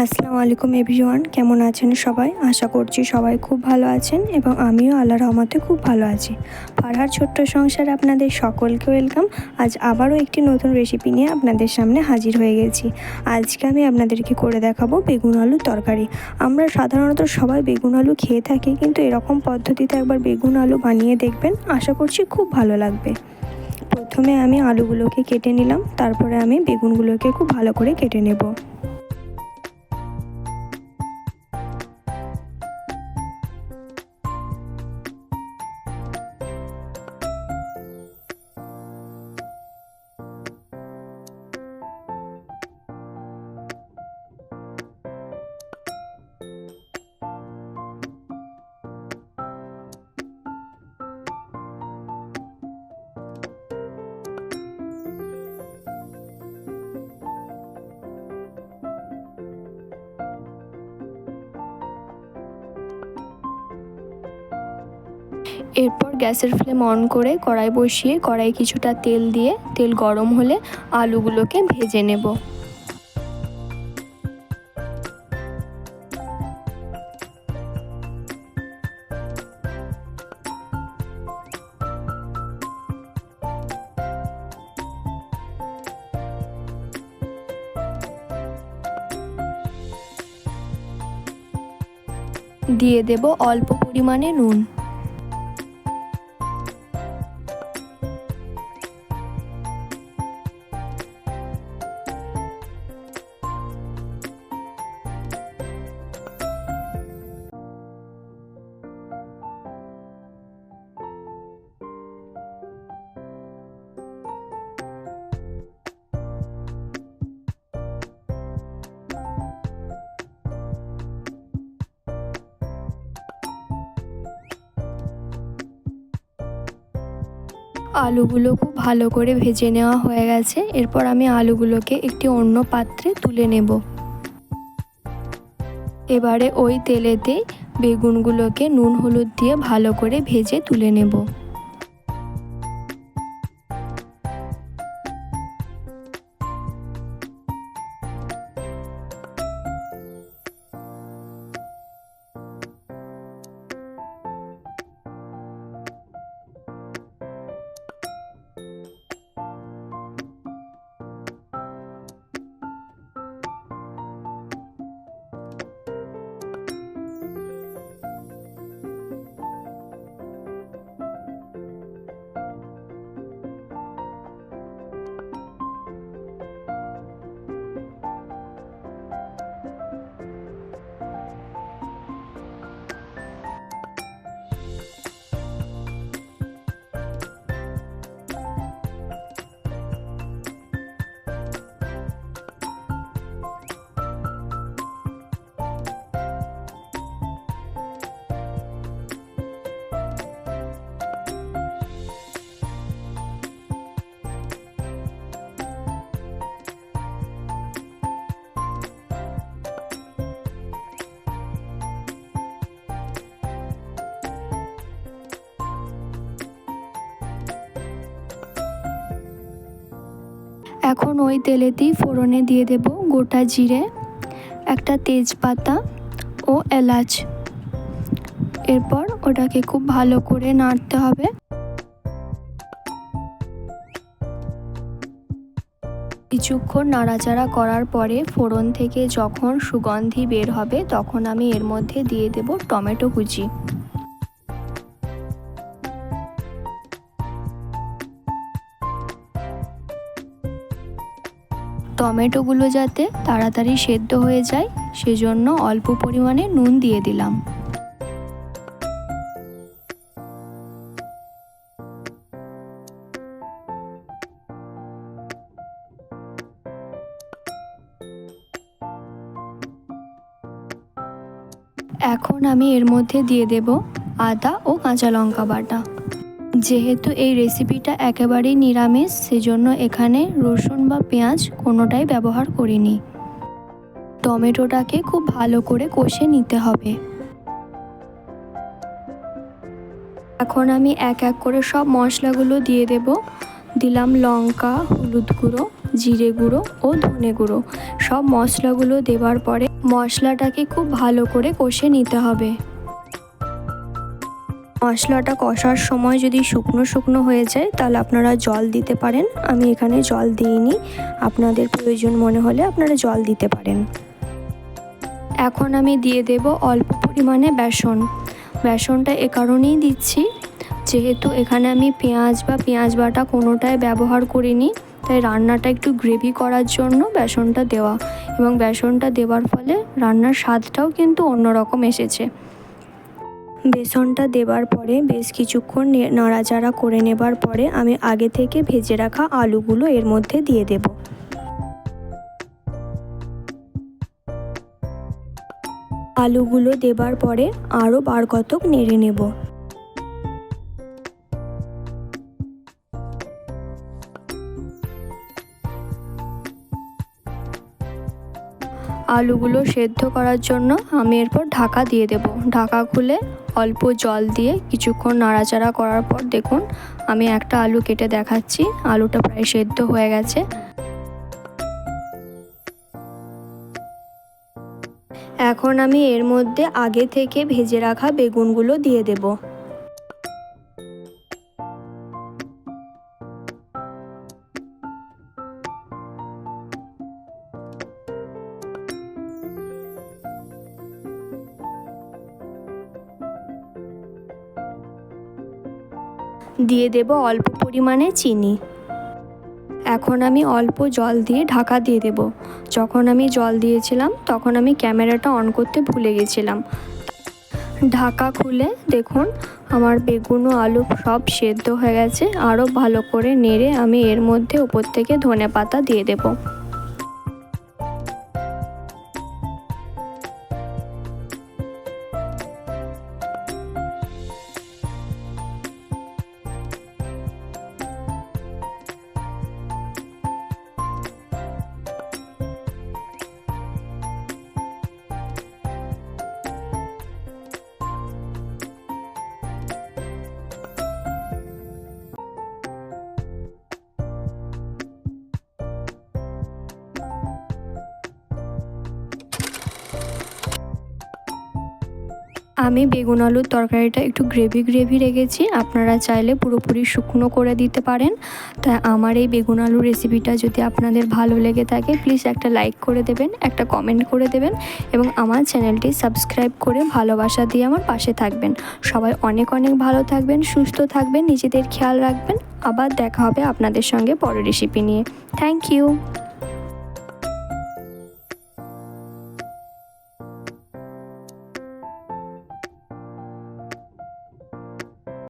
আসসালামু আলাইকুম এভরিওয়ান, কেমন আছেন সবাই? আশা করছি সবাই খুব ভালো আছেন এবং আমিও আল্লাহ রহমতে খুব ভালো আছি। ফারহার ছোট্ট সংসার আপনাদের সকলকে ওয়েলকাম। আজ আবারও একটি নতুন রেসিপি নিয়ে আপনাদের সামনে হাজির হয়ে গেছি। আজকে আমি আপনাদেরকে করে দেখাবো বেগুন আলুর তরকারি। আমরা সাধারণত সবাই বেগুন আলু খেয়ে থাকি, কিন্তু এরকম পদ্ধতিতে একবার বেগুন আলু বানিয়ে দেখবেন, আশা করছি খুব ভালো লাগবে। প্রথমে আমি আলুগুলোকে কেটে নিলাম, তারপরে আমি বেগুনগুলোকে খুব ভালো করে কেটে নেব। এরপর গ্যাসের ফ্লেম অন করে কড়াই বসিয়ে কড়াই কিছুটা তেল দিয়ে, তেল গরম হলে আলুগুলোকে ভেজে নেব। দিয়ে দেব অল্প পরিমাণে নুন। আলুগুলো খুব ভালো করে ভেজে নেওয়া হয়ে গেছে। এরপর আমি আলুগুলোকে একটি অন্য পাত্রে তুলে নেব। এবারে ওই তেলেতে বেগুনগুলোকে নুন, হলুদ দিয়ে ভালো করে ভেজে তুলে নেব। এখন ওই তেলেতেই ফোড়নে দিয়ে দেব গোটা জিরে, একটা তেজপাতা ও এলাচ। এরপর ওটাকে খুব ভালো করে নাড়তে হবে। কিছুক্ষণ নাড়াচাড়া করার পরে ফোড়ন থেকে যখন সুগন্ধি বের হবে তখন আমি এর মধ্যে দিয়ে দেব টমেটো কুচি। টমেটোগুলো যাতে তাড়াতাড়ি সেদ্ধ হয়ে যায়, সেজন্য অল্প পরিমাণে নুন দিয়ে দিলাম। এখন আমি এর মধ্যে দিয়ে দেব আদা ও কাঁচা লঙ্কা বাটা। যেহেতু এই রেসিপিটা একেবারেই নিরামিষ, সেজন্য এখানে রসুন বা পেঁয়াজ কোনোটাই ব্যবহার করিনি। টমেটোটাকে খুব ভালো করে কষে নিতে হবে। এখন আমি এক এক করে সব মশলাগুলো দিয়ে দেব। দিলাম লঙ্কা, হলুদ গুঁড়ো, জিরে গুঁড়ো ও ধনে গুঁড়ো। সব মশলাগুলো দেওয়ার পরে মশলাটাকে খুব ভালো করে কষে নিতে হবে। মশলাটা কষার সময় যদি শুকনো শুকনো হয়ে যায়, তাহলে আপনারা জল দিতে পারেন। আমি এখানে জল দিইনি। আপনাদের প্রয়োজন মনে হলে আপনারা জল দিতে পারেন। এখন আমি দিয়ে দেব অল্প পরিমাণে বেসন। বেসনটা এ কারণেই দিচ্ছি, যেহেতু এখানে আমি পেঁয়াজ বা পেঁয়াজ বাটা কোনোটাই ব্যবহার করিনি, তাই রান্নাটা একটু গ্রেভি করার জন্য বেসনটা দেওয়া। এবং বেসনটা দেওয়ার ফলে রান্নার স্বাদটাও কিন্তু অন্যরকম এসেছে। বেসনটা দেবার পরে বেশ কিছুক্ষণ নাড়াচাড়া করে নেবার পরে আমি আগে থেকে ভেজে রাখা আলুগুলো এর মধ্যে দিয়ে দেব। আলুগুলো দেবার পরে আরও বার কতক নেড়ে নেব। আলুগুলো সেদ্ধ করার জন্য আমি এরপর ঢাকা দিয়ে দেব। ঢাকা খুলে অল্প জল দিয়ে কিছুক্ষণ নাড়াচাড়া করার পর দেখুন, আমি একটা আলু কেটে দেখাচ্ছি। আলুটা প্রায় সেদ্ধ হয়ে গেছে। এখন আমি এর মধ্যে আগে থেকে ভেজে রাখা বেগুনগুলো দিয়ে দেব। দিয়ে দেব অল্প পরিমাণে চিনি। এখন আমি অল্প জল দিয়ে ঢাকা দিয়ে দেব। যখন আমি জল দিয়েছিলাম, তখন আমি ক্যামেরাটা অন করতে ভুলে গেছিলাম। ঢাকা খুলে দেখুন, আমার বেগুন ও আলু সব সেদ্ধ হয়ে গেছে। আরও ভালো করে নেড়ে আমি এর মধ্যে উপর থেকে ধনে পাতা দিয়ে দেবো। আমি বেগুন আলুর তরকারিটা একটু গ্রেভি গ্রেভি রেখেছি। আপনারা চাইলে পুরোপুরি শুকনো করে দিতে পারেন। তাই আমার এই বেগুন আলুর রেসিপিটা যদি আপনাদের ভালো লেগে থাকে প্লিজ একটা লাইক করে দেবেন, একটা কমেন্ট করে দেবেন এবং আমার চ্যানেলটি সাবস্ক্রাইব করে ভালোবাসা দিয়ে আমার পাশে থাকবেন। সবাই অনেক অনেক ভালো থাকবেন, সুস্থ থাকবেন, নিজেদের খেয়াল রাখবেন। আবার দেখা হবে আপনাদের সঙ্গে পরের রেসিপি নিয়ে। Thank you